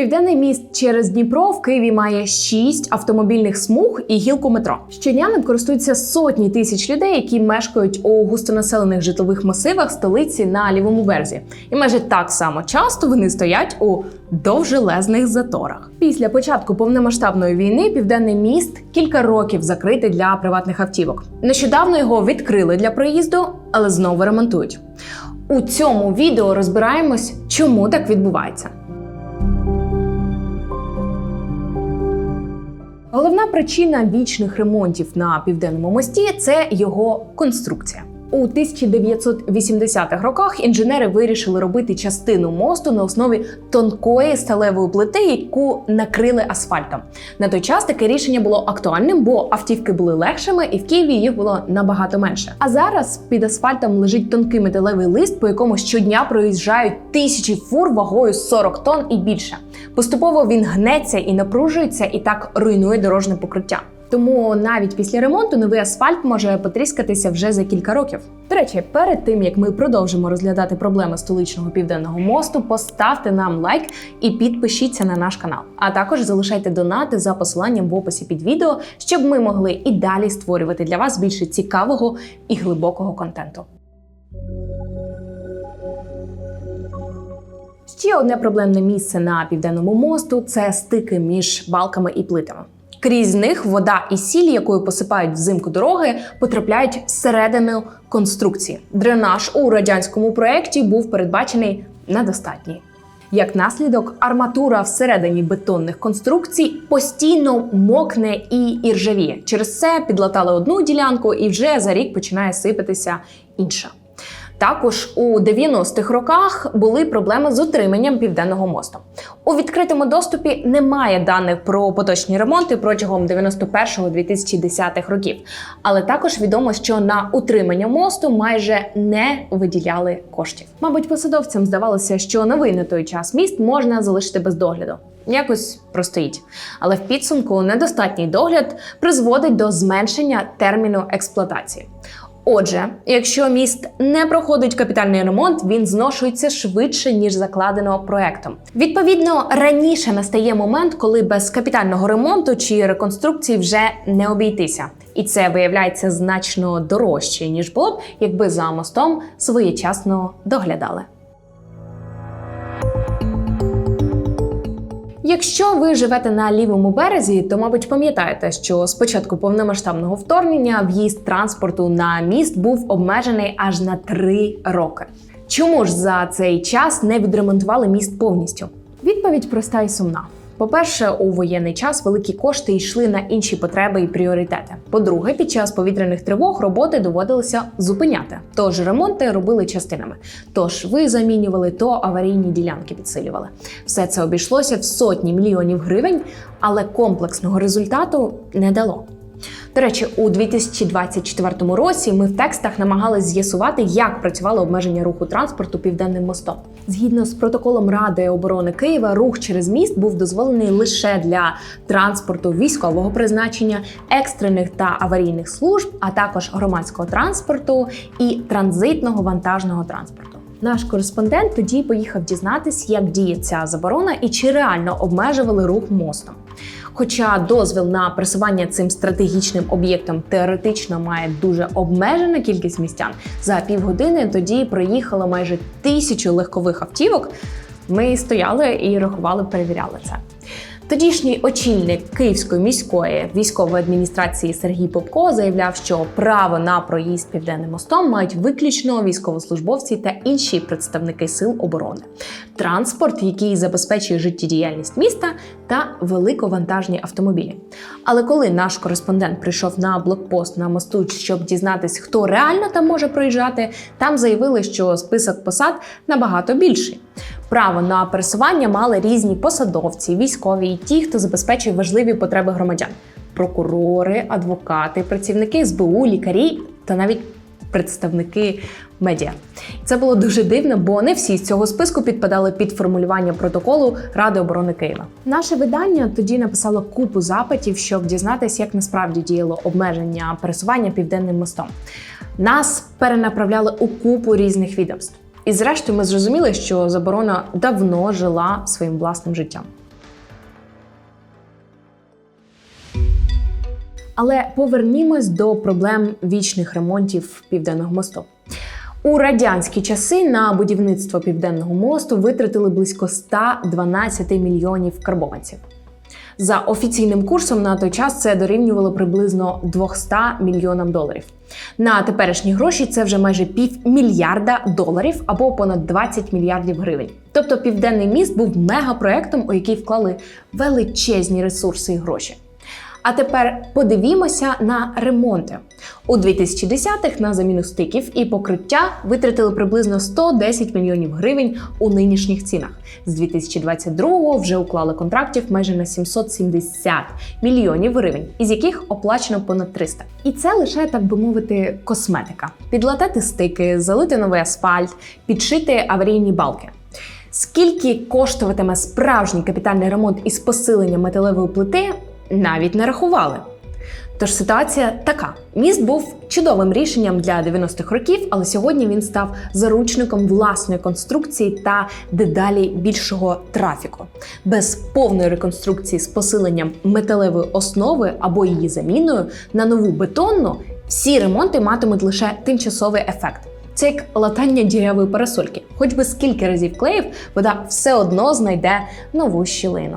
Південний міст через Дніпро в Києві має 6 автомобільних смуг і гілку метро. Щодня ним користуються сотні тисяч людей, які мешкають у густонаселених житлових масивах столиці на лівому березі. І майже так само часто вони стоять у довжелезних заторах. Після початку повномасштабної війни південний міст кілька років закритий для приватних автівок. Нещодавно його відкрили для проїзду, але знову ремонтують. У цьому відео розбираємось, чому так відбувається. Головна причина вічних ремонтів на південному мості це його конструкція. У 1980-х роках інженери вирішили робити частину мосту на основі тонкої сталевої плити, яку накрили асфальтом. На той час таке рішення було актуальним, бо автівки були легшими, і в Києві їх було набагато менше. А зараз під асфальтом лежить тонкий металевий лист, по якому щодня проїжджають тисячі фур вагою 40 тонн і більше. Поступово він гнеться і напружується, і так руйнує дорожне покриття. Тому навіть після ремонту новий асфальт може потріскатися вже за кілька років. До речі, перед тим як ми продовжимо розглядати проблеми столичного південного мосту, поставте нам лайк і підпишіться на наш канал. А також залишайте донати за посиланням в описі під відео, щоб ми могли і далі створювати для вас більше цікавого і глибокого контенту. Ще одне проблемне місце на південному мосту це стики між балками і плитами. Крізь них вода і сіль, якою посипають взимку дороги, потрапляють всередину конструкції. Дренаж у радянському проєкті був передбачений недостатній. Як наслідок, арматура всередині бетонних конструкцій постійно мокне і іржавіє. Через це підлатали одну ділянку, і вже за рік починає сипатися інша. Також у 90-х роках були проблеми з утриманням південного мосту. У відкритому доступі немає даних про поточні ремонти протягом 91-2010 років, але також відомо, що на утримання мосту майже не виділяли коштів. Мабуть, посадовцям здавалося, що новий на той час міст можна залишити без догляду. Якось простоїть. Але в підсумку недостатній догляд призводить до зменшення терміну експлуатації. Отже, якщо міст не проходить капітальний ремонт, він зношується швидше ніж закладено проектом. Відповідно, раніше настає момент, коли без капітального ремонту чи реконструкції вже не обійтися, і це виявляється значно дорожче ніж було б, якби за мостом своєчасно доглядали. Якщо ви живете на лівому березі, то мабуть пам'ятаєте, що з початку повномасштабного вторгнення в'їзд транспорту на міст був обмежений аж на три роки. Чому ж за цей час не відремонтували міст повністю? Відповідь проста і сумна. По-перше, у воєнний час великі кошти йшли на інші потреби і пріоритети. По-друге, під час повітряних тривог роботи доводилося зупиняти. Тож ремонти робили частинами. Тож ви замінювали, то аварійні ділянки підсилювали. Все це обійшлося в сотні мільйонів гривень, але комплексного результату не дало. До речі, у 2024 році ми в текстах намагалися з'ясувати, як працювало обмеження руху транспорту південним мостом. Згідно з протоколом Ради оборони Києва, рух через міст був дозволений лише для транспорту військового призначення, екстрених та аварійних служб, а також громадського транспорту і транзитного вантажного транспорту. Наш кореспондент тоді поїхав дізнатись, як діє ця заборона і чи реально обмежували рух мостом. Хоча дозвіл на пересування цим стратегічним об'єктом теоретично має дуже обмежена кількість містян, за півгодини тоді проїхало майже тисячу легкових автівок. Ми стояли і рахували, перевіряли це. Тодішній очільник Київської міської військової адміністрації Сергій Попко заявляв, що право на проїзд південним мостом мають виключно військовослужбовці та інші представники сил оборони, транспорт, який забезпечує життєдіяльність міста, та великовантажні автомобілі. Але коли наш кореспондент прийшов на блокпост на мосту, щоб дізнатись, хто реально там може проїжджати, там заявили, що список посад набагато більший. Право на пересування мали різні посадовці, військові і ті, хто забезпечує важливі потреби громадян: прокурори, адвокати, працівники СБУ, лікарі та навіть представники медіа. Це було дуже дивно, бо не всі з цього списку підпадали під формулювання протоколу Ради оборони Києва. Наше видання тоді написало купу запитів, щоб дізнатися, як насправді діяло обмеження пересування південним мостом. Нас перенаправляли у купу різних відомств. І зрештою ми зрозуміли, що заборона давно жила своїм власним життям. Але повернімось до проблем вічних ремонтів південного мосту. У радянські часи на будівництво південного мосту витратили близько 112 мільйонів карбованців. За офіційним курсом на той час це дорівнювало приблизно 200 мільйонам доларів. На теперішні гроші це вже майже півмільярда доларів або понад 20 мільярдів гривень. Тобто південний міст був мегапроектом, у який вклали величезні ресурси і гроші. А тепер подивімося на ремонти. У 2010-х на заміну стиків і покриття витратили приблизно 110 мільйонів гривень у нинішніх цінах. З 2022-го вже уклали контрактів майже на 770 мільйонів гривень, із яких оплачено понад 300. І це лише так би мовити косметика: підлатати стики, залити новий асфальт, підшити аварійні балки. Скільки коштуватиме справжній капітальний ремонт із посиленням металевої плити, навіть не рахували. Тож ситуація така: міст був чудовим рішенням для 90-х років, але сьогодні він став заручником власної конструкції та дедалі більшого трафіку. Без повної реконструкції з посиленням металевої основи або її заміною на нову бетонну, всі ремонти матимуть лише тимчасовий ефект. Це як латання дірявої парасольки. Хоч би скільки разів клеїв, вода все одно знайде нову щілину.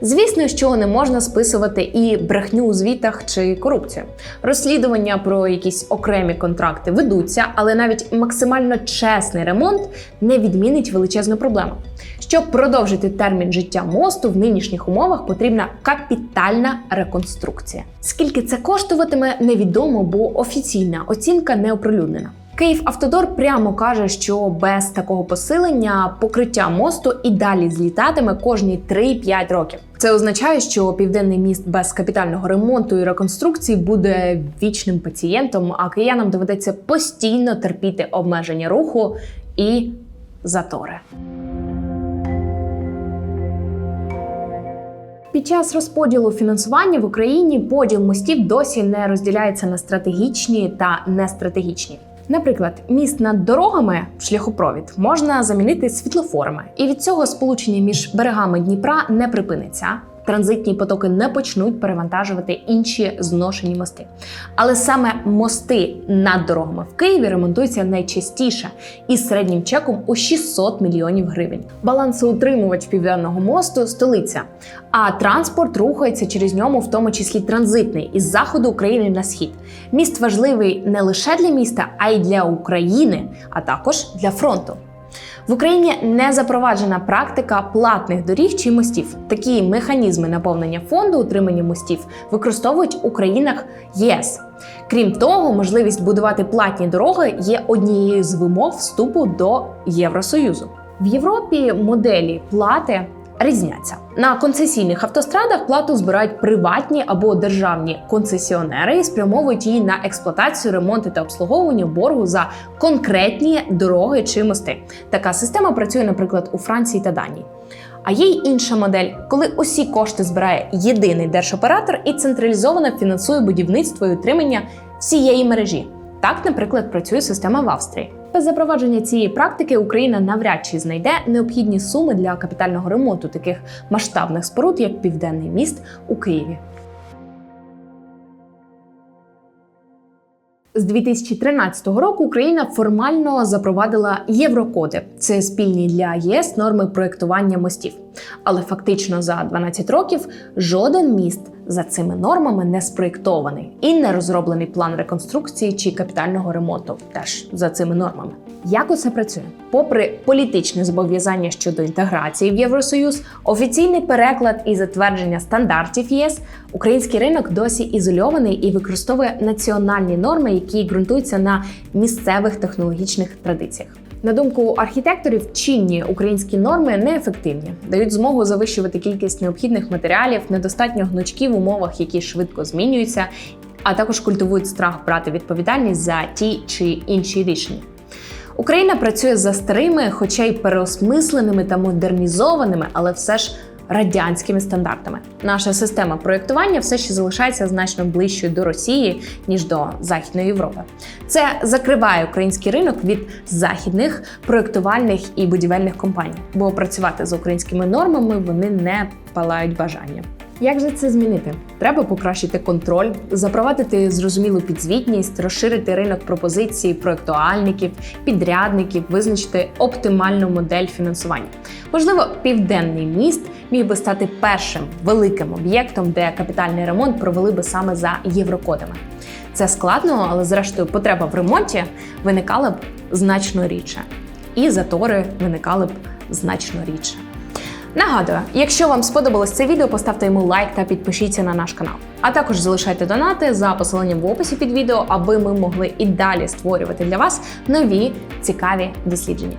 Звісно, що не можна списувати і брехню у звітах чи корупцію. Розслідування про якісь окремі контракти ведуться, але навіть максимально чесний ремонт не відмінить величезну проблему. Щоб продовжити термін життя мосту в нинішніх умовах потрібна капітальна реконструкція. Скільки це коштуватиме, невідомо, бо офіційна оцінка не оприлюднена. Київавтодор прямо каже, що без такого посилення покриття мосту і далі злітатиме кожні 3-5 років. Це означає, що південний міст без капітального ремонту і реконструкції буде вічним пацієнтом, а киянам доведеться постійно терпіти обмеження руху і затори. Під час розподілу фінансування в Україні поділ мостів досі не розділяється на стратегічні та нестратегічні. Наприклад, міст над дорогами, шляхопровід, можна замінити світлофорами, і від цього сполучення між берегами Дніпра не припиниться. Транзитні потоки не почнуть перевантажувати інші зношені мости. Але саме мости над дорогами в Києві ремонтуються найчастіше із середнім чеком у 600 мільйонів гривень. Балансоутримувач південного мосту столиця. А транспорт рухається через ньому, в тому числі транзитний, із заходу України на схід. Міст важливий не лише для міста, а й для України, а також для фронту. В Україні не запроваджена практика платних доріг чи мостів. Такі механізми наповнення фонду утримання мостів використовують у країнах ЄС. Крім того, можливість будувати платні дороги є однією з вимог вступу до Євросоюзу. В Європі моделі плати різняться. На концесійних автострадах плату збирають приватні або державні концесіонери і спрямовують її на експлуатацію, ремонти та обслуговування боргу за конкретні дороги чи мости. Така система працює, наприклад, у Франції та Данії. А є й інша модель, коли усі кошти збирає єдиний держоператор і централізовано фінансує будівництво і утримання всієї мережі. Так, наприклад, працює система в Австрії. Без запровадження цієї практики Україна навряд чи знайде необхідні суми для капітального ремонту таких масштабних споруд, як Південний міст у Києві. З 2013 року Україна формально запровадила єврокоди. Це спільні для ЄС норми проєктування мостів. Але фактично за 12 років жоден міст за цими нормами не спроєктований і не розроблений план реконструкції чи капітального ремонту. Теж за цими нормами. Як усе працює? Попри політичне зобов'язання щодо інтеграції в Євросоюз, офіційний переклад і затвердження стандартів ЄС, український ринок досі ізольований і використовує національні норми, які ґрунтуються на місцевих технологічних традиціях. На думку архітекторів, чинні українські норми неефективні, дають змогу завищувати кількість необхідних матеріалів, недостатньо гнучки в умовах, які швидко змінюються, а також культивують страх брати відповідальність за ті чи інші рішення. Україна працює за старими, хоча й переосмисленими та модернізованими, але все ж радянськими стандартами. Наша система проєктування все ще залишається значно ближчою до Росії ніж до Західної Європи. Це закриває український ринок від західних проєктувальних і будівельних компаній, бо працювати з українськими нормами вони не палають бажанням. Як же це змінити? Треба покращити контроль, запровадити зрозумілу підзвітність, розширити ринок пропозицій проектуальників, підрядників, визначити оптимальну модель фінансування. Можливо, південний міст міг би стати першим великим об'єктом, де капітальний ремонт провели би саме за єврокодами. Це складно, але зрештою потреба в ремонті виникала б значно рідше, і затори виникали б значно рідше. Нагадую, якщо вам сподобалось це відео, поставте йому лайк та підпишіться на наш канал. А також залишайте донати за посиланням в описі під відео, аби ми могли і далі створювати для вас нові цікаві дослідження.